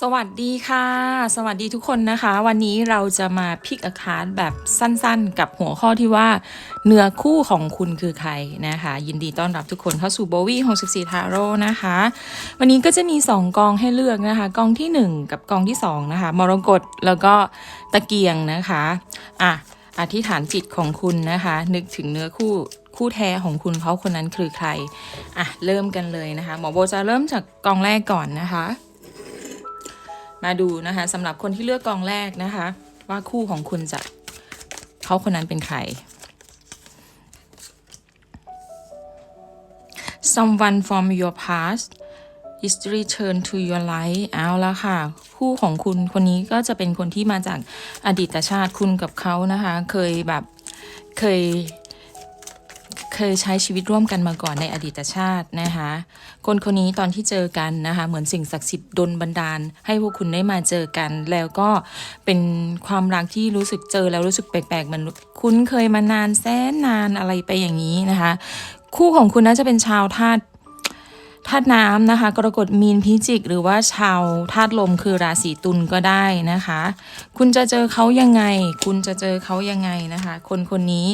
สวัสดีค่ะ สวัสดีทุกคนนะคะ วันนี้เราจะมาพิกอาคารแบบสั้นๆ กับหัวข้อที่ว่า เนื้อคู่ของคุณคือใครนะคะ ยินดีต้อนรับทุกคนเข้าสู่โบวี่64ทาโร่นะคะ วันนี้ก็จะมี 2 กองให้เลือกนะคะ กองทีหนึ่1 กับกองที่ 2 นะคะ มรกตแล้วก็ตะเกียงนะคะอะอธิษฐานจิตของคุณนะคะ นึกถึงเนื้อคู่คู่แท้ของคุณเขาคนนั้นคือใครอะเริ่มกันเลยนะคะ หมอโบจะเริ่มจากกองแรกก่อนนะคะ มาดูนะคะสำหรับคนที่เลือกกองแรกนะคะ ว่าคู่ของคุณจะเขาคนนั้นเป็นใคร someone from your past is return to your life เอาละค่ะ คู่ของคุณคนนี้ก็จะเป็นคนที่มาจากอดีตชาติคุณกับเขานะคะ เคยแบบเคย เคยใช้ชีวิตร่วมกันมาก่อนในอดีตชาตินะคะคนคนนี้ตอนที่เจอกันนะคะเหมือนสิ่งศักดิ์สิทธิ์ดลบันดาล ให้พวกคุณได้มาเจอกัน แล้วก็เป็นความรักที่รู้สึกเจอแล้วรู้สึกแปลกๆเหมันคุ้นเคยมานานแสนนานอะไรไปอย่างนี้นะคะคู่ของคุณน่าจะเป็นชาวธาตุธาตุน้ำนะคะ กรกฎมีนพิจิก หรือว่าชาวธาตุลมคือราศีตุลก็ได้นะคะ คุณจะเจอเขายังไง คุณจะเจอเขายังไงนะคะ คนคนนี้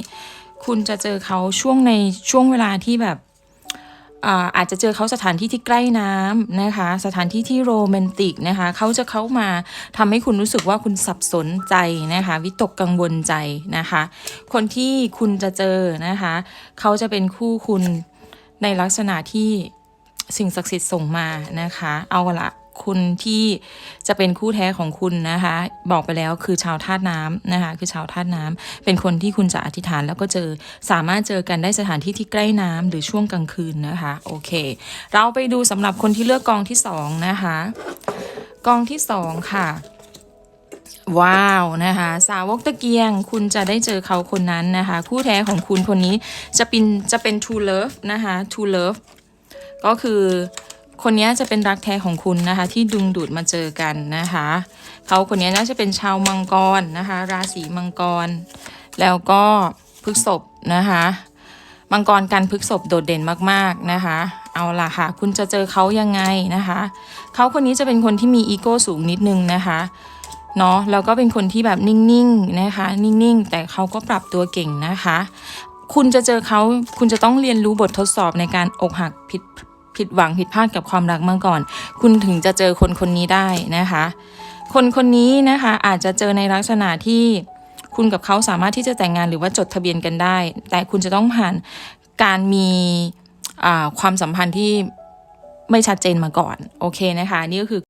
คุณจะเจอเขาช่วงในช่วงเวลาที่แบบอาอาจจะเจอเขาสถานที่ที่ใกล้น้ำนะคะ สถานที่ที่โรแมนติกนะคะ เขาจะเข้ามาทำให้คุณรู้สึกว่าคุณสับสนใจนะคะ วิตกกังวลใจนะคะ คนที่คุณจะเจอนะคะ เขาจะเป็นคู่คุณในลักษณะที่สิ่งศักดิ์สิทธิ์ส่งมานะคะ เอาละ คุณที่จะเป็นคู่แท้ของคุณนะคะ บอกไปแล้วคือชาวธาตุน้ำนะคะ คือชาวธาตุน้ำเป็นคนที่คุณจะอธิษฐานแล้วก็เจอสามารถเจอกันได้สถานที่ที่ใกล้น้ำหรือช่วงกลางคืนนะคะโอเค เราไปดูสำหรับคนที่เลือกกองที่สองนะคะกองที่สองค่ะว้าวนะคะ สาวกตะเกียง คุณจะได้เจอเขาคนนั้นนะคะ คู่แท้ของคุณคนนี้จะเป็นจะเป็น true love นะคะ true love ก็คือ คนนี้จะเป็นรักแท้ของคุณนะคะ ที่ดึงดูดมาเจอกันนะคะเขาคนนี้น่าจะเป็นชาวมังกรนะคะ ราศีมังกร แล้วก็พฤกษภนะคะมังกรกันพฤกษภโดดเด่นมากๆนะคะ เอาล่ะค่ะ คุณจะเจอเขายังไงนะคะเขาคนนี้จะเป็นคนที่มีอีโก้สูงนิดนึงนะคะเนาะแล้วก็เป็นคนที่แบบนิ่งๆนะคะ นิ่งๆ แต่เขาก็ปรับตัวเก่งนะคะ คุณจะเจอเขาคุณจะต้องเรียนรู้บททดสอบในการอกหักผิด ผิดหวังผิดพลาดกับความรักมาก่อน คุณถึงจะเจอคนคนนี้ได้นะคะ คนคนนี้นะคะอาจจะเจอในลักษณะที่คุณกับเขาสามารถที่จะแต่งงานหรือว่าจดทะเบียนกันได้ แต่คุณจะต้องผ่านการมีความสัมพันธ์ที่ไม่ชัดเจนมาก่อน โอเคนะคะ นี่ก็คือ